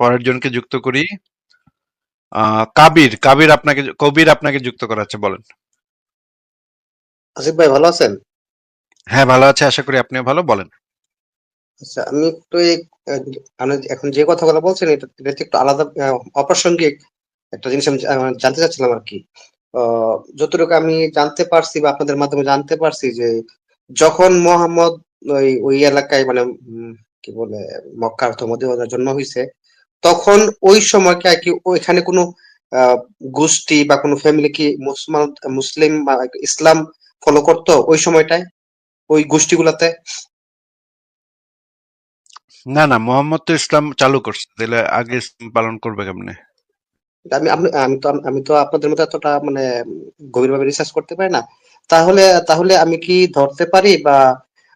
পরের জনকে যুক্ত করি। কাবির কাবির আপনাকে কবির আপনাকে যুক্ত করাচ্ছে বলেন। আসিফ ভাই ভালো আছেন? হ্যাঁ ভালো আছে আশা করি আপনিও ভালো বলেন। আচ্ছা আমি একটু এখন যে কথাগুলো বলছেন এটা একটু আলাদা অপ্রাসঙ্গিক একটা জিনিস আমি জানতে চাচ্ছিলাম আর কি। যতটুকু আমি জানতে পারছি বা আপনাদের মাধ্যমে জানতে পারছি যে যখন মোহাম্মদ ওই ওই এলাকায় মানে কি বলে মক্কা অথবা মদিনার জন্ম হয়েছে তখন ওই সময়কে আর কি ওইখানে কোনো গোষ্ঠী বা কোনো ফ্যামিলি কি মুসলমান মুসলিম বা ইসলাম ফলো করতো ওই সময়টায়? ওই গোষ্ঠীগুলাতে? না না মোহাম্মদ তো ইসলাম চালু করছে। তাহলে আগে ইসলাম পালন করবে কেমনে? আমি আমি তো আমি তো আপনাদের মতো এতটা মানে গভীরভাবে রিসার্চ করতে পারি না। তাহলে তাহলে আমি কি ধরতে পারি বা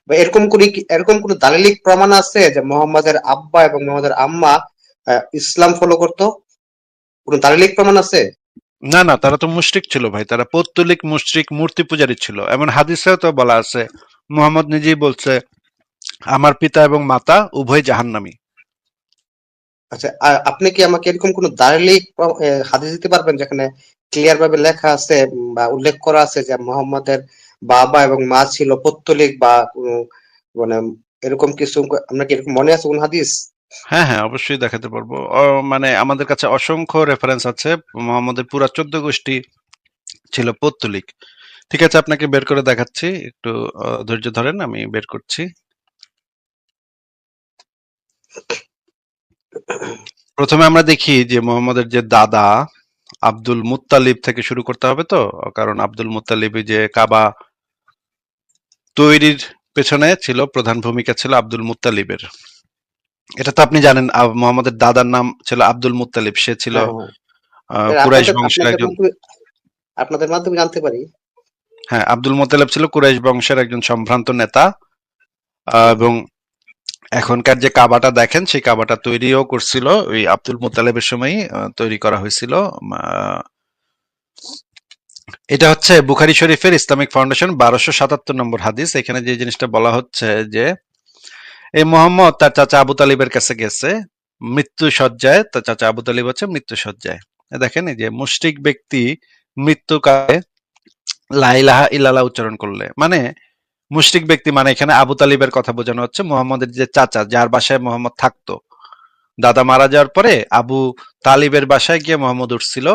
বা এরকম কোন এরকম কোন দালিলিক প্রমাণ আছে যে মোহাম্মদের আব্বা এবং মোহাম্মদের আম্মা ইসলাম ফলো করতো? কোন দালিলিক প্রমাণ আছে? না না তারা তো মুশরিক ছিল ভাই। তারা পৌত্তলিক মুশরিক মূর্তি পূজারী ছিল। এমন হাদিসেও তো বলা আছে মোহাম্মদ নিজেই বলছে আমার পিতা এবং মাতা উভয় জাহান্নামী। আচ্ছা আপনি কি আমাকে এরকম কোন দালিলিক হাদিস দিতে পারবেন যেখানে ক্লিয়ার ভাবে লেখা আছে বা উল্লেখ করা আছে যে মোহাম্মদের বাবা এবং মা ছিল পৌত্তলিক বা কোনো মানে এরকম কিছু আপনার কি এরকম মনে আছে কোন হাদিস? হ্যাঁ হ্যাঁ অবশ্যই দেখাতে পারব। মানে আমাদের কাছে অসংখ্য রেফারেন্স আছে। মোহাম্মদের পুরা চোদ্দ গোষ্ঠী ছিল পৌত্তলিক। ঠিক আছে, আপনাকে বের করে দেখাচ্ছি। একটু ধৈর্য ধরেন, আমি বের করছি। প্রথমে আমরা দেখি যে মোহাম্মদের যে দাদা আব্দুল মুত্তালিব থেকে শুরু করতে হবে তো? কারণ আব্দুল মুত্তালিব যে কাবা তৈরির পেছনে ছিল, প্রধান ভূমিকা ছিল আব্দুল মুত্তালিবের। এটা তো আপনি জানেন মোহাম্মদের দাদার নাম ছিল আব্দুল মুত্তালিব। সে ছিল হ্যাঁ, হ্যাঁ। কুরাইশ বংশের একজন আপনাদের মাধ্যমে জানতে পারি। হ্যাঁ আব্দুল মোতালেব ছিল কুরাইশ বংশের একজন সম্ভ্রান্ত নেতা এবং এখনকার যে কাবাটা দেখেন সেই কাবাটা তৈরিও করছিল। ওই আব্দুল মোতালেবের সময়ই তৈরি করা হয়েছিল। এটা হচ্ছে বুখারি শরীফের ইসলামিক ফাউন্ডেশন বারোশো সাতাত্তর নম্বর হাদিস। এখানে যে জিনিসটা বলা হচ্ছে যে এই মোহাম্মদ তার চাচা আবু তালিবের কাছে গেছে, মৃত্যু সজ্জায় তার চাচা আবু তালিব হচ্ছে মৃত্যু সজ্জায় দেখেন এই যে মুশরিক ব্যক্তি মৃত্যুকালে লাইলাহা ইল্লাল্লাহ উচ্চারণ করলে। মানে মুষ্টিক ব্যক্তি মানে এখানে আবু তালিবের কথা বোঝানো হচ্ছে, মোহাম্মদের যে চাচা, যার বাসায় মোহাম্মদ থাকতো। দাদা মারা যাওয়ার পরে আবু তালিবের বাসায় গিয়ে মোহাম্মদ উঠছিল।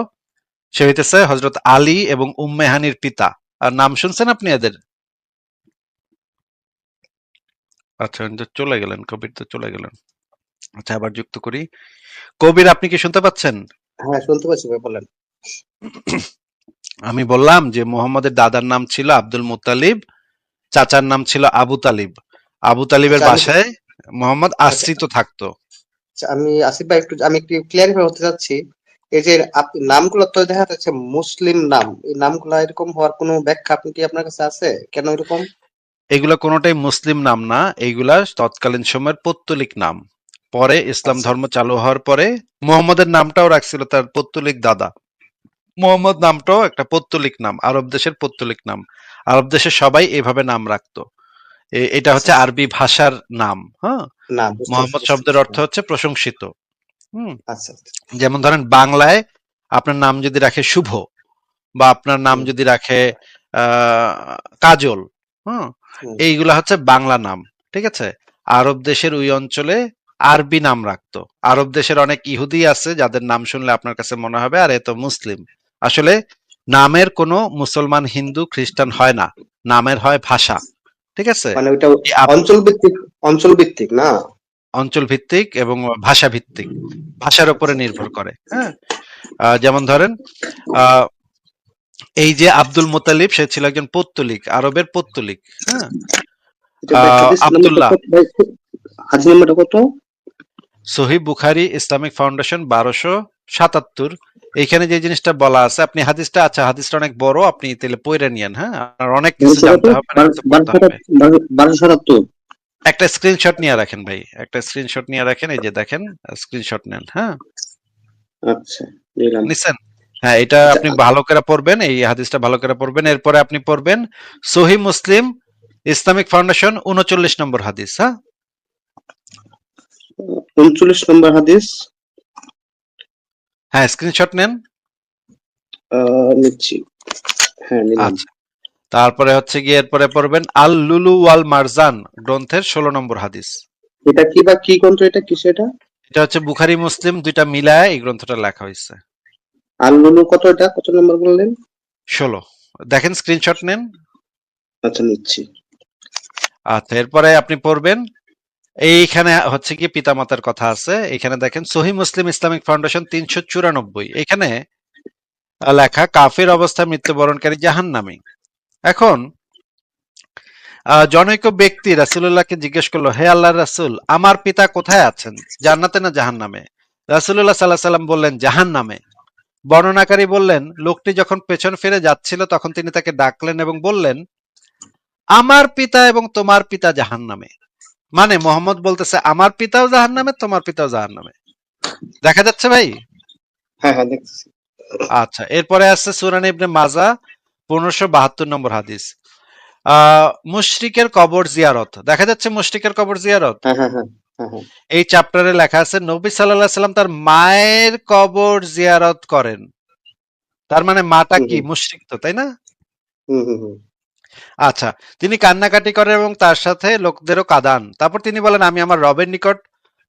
সে হইতেছে হজরত আলী এবং উম্মেহানির পিতা। আর নাম শুনছেন আপনি এদের? আচ্ছা চলে গেলেন কবির তো চলে গেলেন। আচ্ছা আবার যুক্ত করি। কবির আপনি কি শুনতে পাচ্ছেন? হ্যাঁ শুনতে পাচ্ছি ভাই বলেন। আমি বললাম যে মোহাম্মদের দাদার নাম ছিল আব্দুল মুতালিব চাচার নাম ছিল আবু তালিব। আবু তালিবের আচ্ছা, বাসায় মোহাম্মদ আশ্রিত থাকতো। আচ্ছা, আমি আসিফ ভাই একটু আমি একটু ক্লিয়ারিফাই হতে চাচ্ছি। এই যে নামগুলো তো দেখা যাচ্ছে মুসলিম নাম। এই নামগুলো এরকম হওয়ার কোনো ব্যাখ্যা আপনি কি আপনার কাছে আছে? কেন এরকম? এগুলা কোনোটাই মুসলিম নাম না এইগুলা তৎকালীন সময়ের পৌত্তলিক নাম। পরে ইসলাম আচ্ছা। ধর্ম চালু হওয়ার পরে মোহাম্মদের নামটাও রাখছিল তার পৌত্তলিক দাদা। মোহাম্মদ নামটাও একটা পৌত্তলিক নাম আরব দেশের পৌত্তলিক নাম। আরব দেশের সবাই এভাবে নাম রাখতো। এটা হচ্ছে আরবি ভাষার নাম হ্যাঁ? মোহাম্মদ শব্দের অর্থ হচ্ছে প্রশংসিত। হুম? আচ্ছা আচ্ছা। যেমন ধরেন বাংলায় আপনার নাম যদি রাখে শুভ বা আপনার নাম যদি রাখে আহ কাজল হুম। এইগুলা হচ্ছে বাংলা নাম ঠিক আছে? আরব দেশের ওই অঞ্চলে আরবি নাম রাখতো। আরব দেশের অনেক ইহুদি আছে যাদের নাম শুনলে আপনার কাছে মনে হবে আর এ তো মুসলিম। আসলে নামের কোনো মুসলমান হিন্দু খ্রিস্টান হয় না। নামের হয় ভাষা ঠিক আছে? মানে অঞ্চল ভিত্তিক অঞ্চল ভিত্তিক না? অঞ্চল ভিত্তিক এবং ভাষা ভিত্তিক ভাষার উপরে নির্ভর করে হ্যাঁ? আহ, যেমন ধরেন আহ, এই যে আব্দুল মোতালিব সে ছিল একজন পৌত্তলিক আরবের পৌত্তলিক হ্যাঁ? আব্দুল্লাহ। কত নাম্বারটা কত? সহি বুখারি ইসলামিক ফাউন্ডেশন বারোশো সাতাত্তর। এইখানে যে জিনিসটা বলা আছে আপনি হাদিসটা আচ্ছা হাদিসটা অনেক বড় আপনি তাহলে পড়ে নিয়েন হ্যাঁ? আপনার অনেক কিছু জানতে হবে একটা স্ক্রিনশট নিয়ে রাখেন ভাই একটা স্ক্রিনশট নিয়ে রাখেন এই যে দেখেন স্ক্রিনশট নেন হ্যাঁ? আচ্ছা নিলাম। নিছেন? হ্যাঁ এটা আপনি ভালো করে পড়বেন এই হাদিসটা ভালো করে পড়বেন। এরপরে আপনি পড়বেন সহি মুসলিম ইসলামিক ফাউন্ডেশন উনচল্লিশ নম্বর হাদিস হ্যাঁ? উনচল্লিশ নম্বর হাদিস। হ্যাঁ স্ক্রিনশট নেন। নিচ্ছি। হ্যাঁ আচ্ছা। তারপরে হচ্ছে গিয়ে এরপরে পড়বেন আল লুলু ওয়াল মারজান গ্রন্থের ষোলো নম্বর হাদিস। এটা কি বা কি গ্রন্থ এটা? কিসে এটা? এটা হচ্ছে বুখারি মুসলিম দুইটা মিলায় এই গ্রন্থটা লেখা হয়েছে। কত এটা? কত নম্বর বললেন? ষোলো। দেখেন স্ক্রিনশট নেন। আচ্ছা নিচ্ছি। আচ্ছা এরপরে আপনি পড়বেন এইখানে হচ্ছে কি পিতামাতার কথা আছে এখানে দেখেন সহি মুসলিম ইসলামিক ফাউন্ডেশন তিনশো চুরানব্বই। এখানে লেখা কাফের অবস্থায় মৃত্যুবরণকারী জাহান্নামী। এখন আহ, জনৈক ব্যক্তি রাসুল্লাহকে জিজ্ঞেস করল হে আল্লাহ রাসুল আমার পিতা কোথায় আছেন? জান্নাতে না জাহান্নামে? রাসুল্লাহ সাল্লাহ সাল্লাম বললেন জাহান্নামে। বর্ণনাকারী বললেন লোকটি যখন পেছন ফিরে যাচ্ছিল তখন তিনি তাকে ডাকলেন এবং বললেন আমার পিতা এবং তোমার পিতা জাহান্নামে। মানে মোহাম্মদ বলতেছে আমার পিতাও জাহান্নামে তোমার পিতাও জাহান্নামে। দেখা যাচ্ছে ভাই? হ্যাঁ হ্যাঁ আচ্ছা এরপরে আছে সুরান ইবনে মাজা পনেরোশো বাহাত্তর নম্বর হাদিস। আহ মুশরিকের কবর জিয়ারত। দেখা যাচ্ছে মুশরিকের কবর জিয়ারত? এই চ্যাপ্টারে লেখা আছে নবী সাল্লাল্লাহু সাল্লাম তার মায়ের কবর জিয়ারত করেন। তার মানে মাটা কি। মুশরিক তো তাই না? আচ্ছা তিনি কান্নাকাটি করেন এবং তার সাথে লোকদেরও কাঁদান। তারপর তিনি বলেন আমি আমার রবের নিকট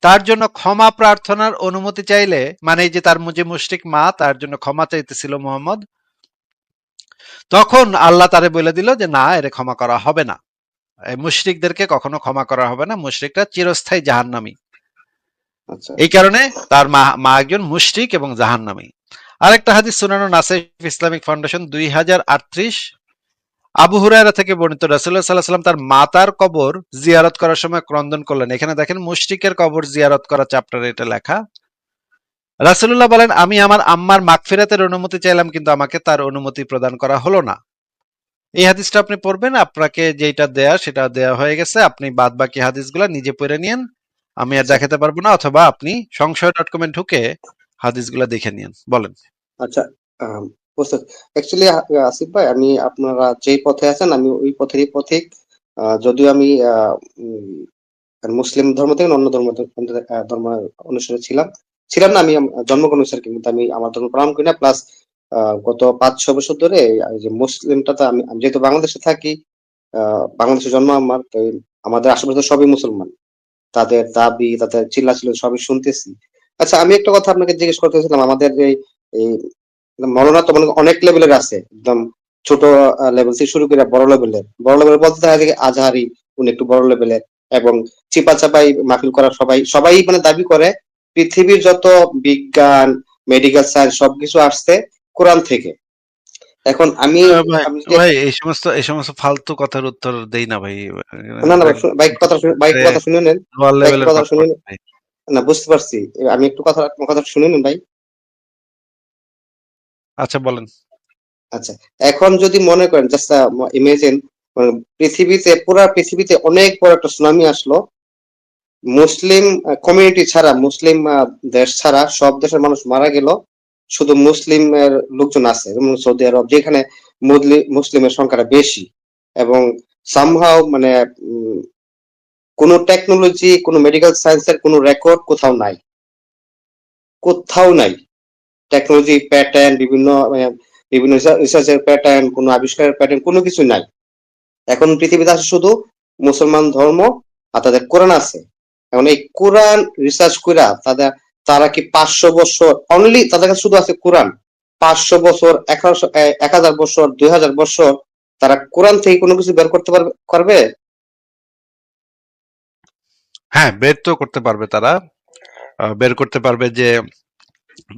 তার জন্য ক্ষমা প্রার্থনার অনুমতি চাইলে মানে এই যে তার যে মুশরিক মা তার জন্য ক্ষমা চাইতেছিল মোহাম্মদ। তখন আল্লাহ তারে বলে দিল যে না এর ক্ষমা করা হবে না। মুশরিকদেরকে কখনো ক্ষমা করা হবে না। মুশরিকরা চিরস্থায়ী জাহান্নামী। আচ্ছা। এই কারণে তার মা মা একজন মুশরিক এবং জাহান্নামী। আরেকটা হাদিস সুনানো নাসিফ ইসলামিক ফাউন্ডেশন দুই হাজার আটত্রিশ। আবু হুরায়রা থেকে বর্ণিত রাসূলুল্লাহ সাল্লাল্লাহু আলাইহি সাল্লাম তার মাতার কবর জিয়ারত করার সময় ক্রন্দন করলেন। এখানে দেখেন মুশরিকের কবর জিয়ারত করা চ্যাপ্টারে এটা লেখা। রাসূলুল্লাহ বলেন আমি আমার আম্মার মাগফিরাতের অনুমতি চাইলাম কিন্তু আমাকে তার অনুমতি প্রদান করা হলো না। এই হাদিসটা আপনি পড়বেন আপনাকে যেটা দেয়া সেটা দেয়া হয়ে গেছে। আপনি বাদ বাকি হাদিসগুলো নিজে পড়ে নিন আমি আর দেখাতে পারব না অথবা আপনি সংশয় ডট কমে ঢুকে হাদিসগুলো দেখে নিন বলেন। আচ্ছা অ্যাকচুয়ালি আসিফ ভাই আমি আপনারা যেই পথে আছেন আমি ওই পথেরই পথিক। যদিও আমি মুসলিম ধর্ম থেকে অন্য ধর্ম ধর্ম অনুসারে ছিলাম। ছিলাম না আমি জন্মগ্রহণ অনুসারে কিন্তু আমি আমার ধর্ম পালন করি না। প্লাস গত পাঁচ ছ বছর ধরে যে মুসলিমটাতে আমি আমি যেহেতু বাংলাদেশে থাকি আহ, বাংলাদেশে জন্ম আমার তো আমাদের আশেপাশে সবই মুসলমান। তাদের দাবি তাদের চিল্লাচিল্লি সবই শুনতেছি। আচ্ছা আমি একটা কথা আপনাকে জিজ্ঞেস করতেছিলাম আমাদের এই মরনা তো মনে অনেক লেভেলের আছে একদম ছোট লেভেল থেকে শুরু করে বড় লেভেলের বড় লেভেল বলতে দেখা যায় আজহারি উনি একটু বড় লেভেলের এবং চিপা চাপাই মাহফিল করা সবাই সবাই মানে দাবি করে পৃথিবীর যত বিজ্ঞান মেডিকেল সায়েন্স সবকিছু আসছে কোরআন থেকে। এখন আমি ভাই ভাই এই সমস্ত এই সমস্ত ফালতু কথার উত্তর দেই না ভাই। না না বাইক কথা শুনে- বাইক কথা শুনে নেন। কথা শুনুন। না বুঝতে পারছি। আমি একটু কথা কথা শুনে নেন ভাই। আচ্ছা বলেন। আচ্ছা এখন যদি মনে করেন জাস্ট ইমেজিন পৃথিবীতে পুরা পৃথিবীতে অনেক বড় একটা সুনামি আসলো। মুসলিম কমিউনিটি ছাড়া মুসলিম দেশ ছাড়া সব দেশের মানুষ মারা গেল। শুধু মুসলিমের লোকজন আছে, যেমন সৌদি আরব, যেখানে মুসলিমের সংখ্যাটা বেশি। এবং সামহাও মানে কোনো টেকনোলজি কোনো মেডিকেল সায়েন্সের কোনো রেকর্ড কোথাও নাই। কোথাও নাই। টেকনোলজি প্যাটার্ন বিভিন্ন বিভিন্ন রিসার্চের প্যাটার্ন কোনো আবিষ্কারের প্যাটার্ন কোনো কিছু নাই। এখন পৃথিবীতে আছে শুধু মুসলমান ধর্ম আর তাদের কোরআন আছে। এখন এই কোরআন রিসার্চ কইরা তাদের তারা কি পাঁচশো বছর অনলি তাদের কাছে শুধু আছে কোরআন, পাঁচশো বছর এক হাজার বছর, দুই হাজার বছর, তারা কোরআন থেকে কোনো কিছু বের করতে পারবে পারবে হ্যাঁ বের তো করতে পারবে তারা। বের করতে পারবে যে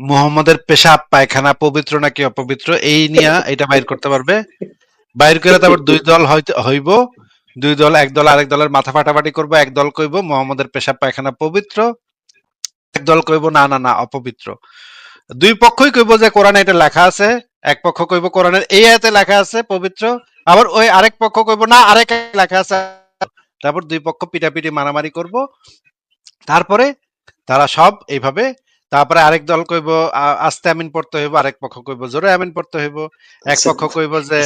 মুহাম্মদের পেশাব, পায়খানা, পবিত্র নাকি অপবিত্র, এই নিয়ে এটা বাইর করতে পারবে। বাইর করে তারপর দুই দল হইব। দুই দল, এক দল আরেক দলের মাথা ফাটাফাটি করব, এক দল কইব, মোহাম্মদের পেশাব, পায়খানা, পবিত্র। এক দল কইব না না না অপবিত্র। দুই পক্ষই কইব যে কোরআনে এটা লেখা আছে এক পক্ষ কইব কোরআনের এই আয়াতে লেখা আছে পবিত্র আবার ওই আরেক পক্ষ কইব না আরেক লেখা আছে। তারপর দুই পক্ষ পিটাপিটি মারামারি করব তারপরে তারা সব এইভাবে তারপরে আরেক দল কইব আস্তে আমিন পড়তে হইব আরেক পক্ষ কইব জোরে আমিন পড়তে হইব। এক পক্ষ কইব যে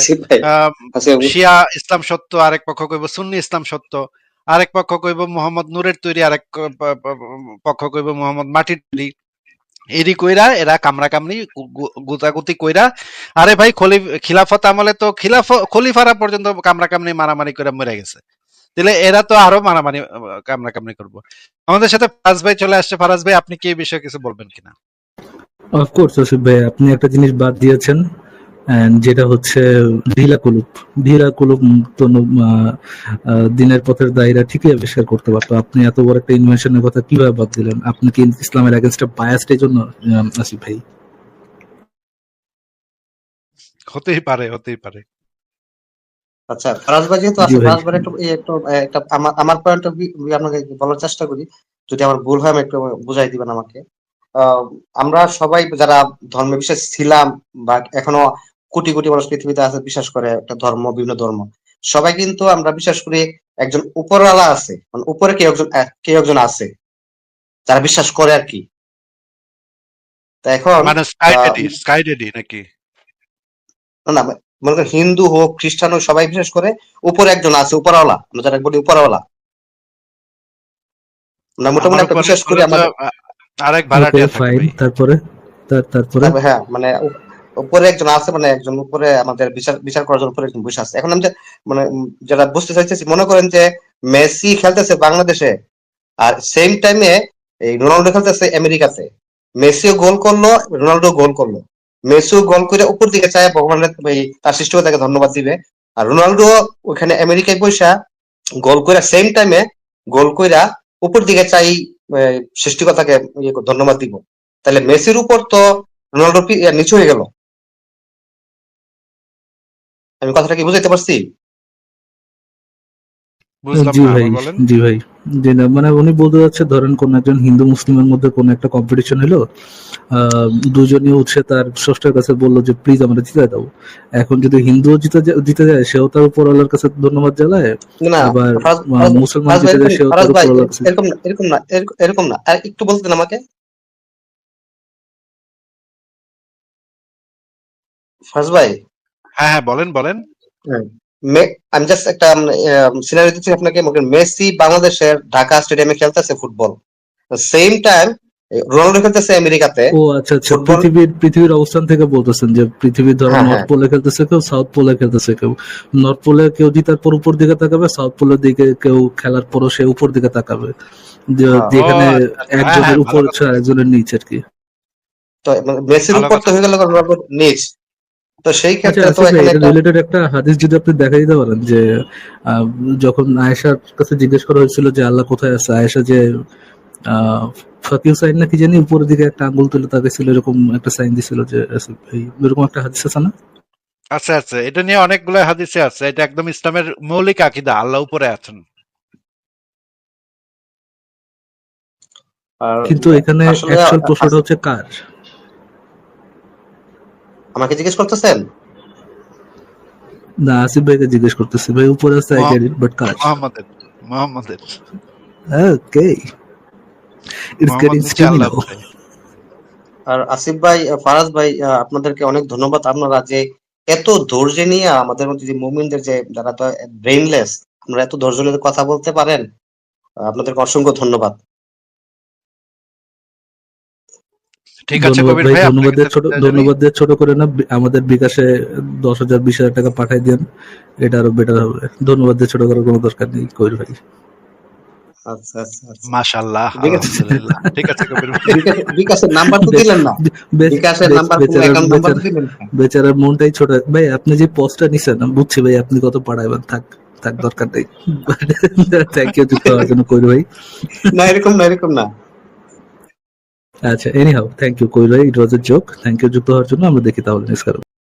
শিয়া ইসলাম সত্য আরেক পক্ষ কইব সুন্নি ইসলাম সত্য। আরেক পক্ষ কইব মোহাম্মদ নূরের তৈরি, আরেক পক্ষ কইব মোহাম্মদ মাটির তৈরি। এরি কইরা এরা কামড়া কামড়ি গুতাগুতি কইরা, আরে ভাই খলি খিলাফত আমলে তো খিলাফ, খলিফারা পর্যন্ত কামরা কামড়ি, মারামারি করে মরে গেছে। তাহলে এরা তো আরও মারামারি কামরা কামড়ি করব। আমাদের সাথে ফারাজ ভাই চলে আসছে। ফারাজ ভাই, আপনি কি বিষয়ে কিছু বলবেন কিনা? অফকোর্স আসিফ ভাই, আপনি একটা জিনিস বাদ দিয়েছেন। যেটা হচ্ছে ভিলা কুলুপ। ভিলা কুলুপ তো আহ, আহ, দিনের পথের দায়রা ঠিকই আবিষ্কার করতে পারতো। আপনি এত বড় একটা ইনভেনশনের কথা কীভাবে বাদ দিলেন? আপনি কি ইসলামের এগেনস্টে বায়াসড জন্য আসিফ ভাই? হতেই পারে হতেই পারে। আচ্ছা ফারাজ ভাই যেহেতু আছে। ফারাজ ভাই একটু একটু একটা আমার আমার পয়েন্ট অফ ভিউ আপনাকে বলার চেষ্টা করি। যদি আমার ভুল হয় আমি একটু বুঝাই দিবেন আমাকে। আহ, আমরা সবাই যারা ধর্মে বিশ্বাস ছিলাম বা এখনও কোটি কোটি মানুষ পৃথিবীতে আছে বিশ্বাস করে একটা ধর্ম বিভিন্ন ধর্ম। সবাই কিন্তু আমরা বিশ্বাস করি একজন উপরওয়ালা আছে মানে উপরে কেউ একজন কেউ একজন আছে যারা বিশ্বাস করে আর কি। তা এখন মানে স্কাই ডেডি স্কাই ডেডি নাকি? না না মনে করেন হিন্দু হোক খ্রিস্টান হোক সবাই বিশ্বাস করে উপরে একজন আছে উপরওয়ালা। আমরা যারা বলি উপরওয়ালা। আমরা মোটামুটি একটা বিশ্বাস করি আমাদের আরেক ভাড়াটিয়া তারপরে তারপরে? হ্যাঁ মানে উপরে একজন আছে মানে একজন উপরে আমাদের বিচার বিচার করার জন্য উপরে একজন বসে আছে। এখন আমি মানে যেটা বুঝতে চাইতেছি মনে করেন যে মেসি খেলতেছে বাংলাদেশে আর সেম টাইমে এই রোনাল্ডো খেলতেছে আমেরিকাতে। মেসিও গোল করল রোনাল্ডো গোল করল। মেসিও গোল করে উপর দিকে চায় ভগবানের তার সৃষ্টিকর্তাকে ধন্যবাদ দিবে। আর রোনাল্ডো ওখানে আমেরিকায় বসা গোল করে সেম টাইমে গোল কইরা উপর দিকে চাই আহ, সৃষ্টিকর্তাকে ইয়ে ধন্যবাদ দিব। তাহলে মেসির উপর তো রোনাল্ডো নিচু হয়ে গেল। আমি কথাটা কি বুঝাইতে পারছি? জি ভাই জি ভাই। জি না মানে উনি বলতে যাচ্ছে ধরেন কোন একজন হিন্দু মুসলিমের মধ্যে কোন একটা কম্পিটিশন হলো আহ, দুজনই উঠছে তার স্রষ্টার কাছে বলল যে প্লিজ আমরা জিতে দাও। এখন যদি হিন্দুও জিতে যায়- জিতে যায় সেও তার উপর আল্লাহর কাছে ধন্যবাদ জানায় না আবার মুসলমান জিতে যায় সেও তার উপর আল্লাহর কাছে এরকম না এরকম না এরকম- এরকম না আর একটু বলতে দেন আমাকে। ফারাজ ভাই হ্যাঁ হ্যাঁ বলেন বলেন। আমি জাস্ট একটা সিনারি দিচ্ছি আপনাকে। মেসি বাংলাদেশের ঢাকা স্টেডিয়ামে খেলতেছে ফুটবল। সেম টাইম রোনাল্ডো খেলতেছে আমেরিকাতে। ও আচ্ছা আচ্ছা। পৃথিবীর পৃথিবীর অবস্থান থেকে বলতেছেন যে পৃথিবীর ধরো হ্যাঁ, নর্থ হ্যাঁ। পোলে খেলতেছে কেউ সাউথ পোলে খেলতেছে কেউ। নর্থ পোলে কেউ জিতার পর উপর দিকে তাকাবে সাউথ পোলের দিকে কেউ খেলার পরও সে উপর দিকে তাকাবে। হ্যাঁ। যেখানে আচ্ছা, আচ্ছা। হ্যাঁ, একজনের হ্যাঁ, উপর একজনের নিচ আর কি। তো মানে মেসির উপর তো হয়ে গেল রোনাল্ডোর নিচ। তো সেই আচ্ছা ক্ষেত্রে তো এখানে একটা রিলেটেড একটা হাদিস যদি আপনি দেখা দিতে পারেন যে যখন আয়েশার কাছে জিজ্ঞেস করা হয়েছিল যে আল্লাহ কোথায় আছে আয়েশা যে ফাকিউ সাইন নাকি জানি উপরের দিকে একটা আঙ্গুল তুলে তাকাইছিল এরকম একটা সাইন দিছিল যে এরকম একটা হাদিস আছে না? আচ্ছা আচ্ছা এটা নিয়ে অনেকগুলো হাদিসে আছে এটা একদম ইসলামের মৌলিক আকিদা আল্লাহ উপরে আছেন। কিন্তু এখানে অ্যাকচুয়াল প্রশ্নটা হচ্ছে কার? আমাকে জিজ্ঞেস করতেছেন? না আসিফ ভাইকে জিজ্ঞেস করতেছি। ভাই উপরে আছে আই গেট ইট বাট কার? মোহাম্মদের মোহাম্মদের। ওকে ইটস গেটিং নাও আর আসিফ ভাই ফারাজ ভাই আপনাদেরকে অনেক ধন্যবাদ। আপনারা যে এত ধৈর্য নিয়ে আমাদের মধ্যে যে মুমিনদের যে যারা তো ব্রেইনলেস আপনারা এত ধৈর্য নিয়ে কথা বলতে পারেন আপনাদেরকে অসংখ্য ধন্যবাদ। ঠিক আছে কবির ভাই ধন্যবাদ ছোট ধন্যবাদ দিয়ে ছোট করে না আমাদের বিকাশে দশ হাজার বিশ হাজার টাকা পাঠাই দেন। এটা আরও বেটার হবে। ধন্যবাদ দিয়ে ছোট করার কোনো দরকার নেই কবির ভাই। আচ্ছা আচ্ছা আচ্ছা। মাশাআল্লাহ আলহামদুলিল্লাহ। ঠিক আছে কবির ভাই। বিকাশের নাম্বার তো দিলেন না। বিকাশের নাম্বার বেচারার- অ্যাকাউন্ট নাম্বার দিলেন বেচারার মনটাই ছোট। ভাই আপনি যে পোস্টটা নিছেন বুঝছি ভাই আপনি কত পাঠাইবেন থাক থাক দরকার নেই। থ্যাংক ইউ যুক্ত হওয়ার জন্য কবির ভাই। না এরকম না এরকম না। আচ্ছা anyhow thank you Kabir ভাই it was a joke thank you যুক্ত হওয়ার জন্য আমরা দেখি তাহলে নিষ্কার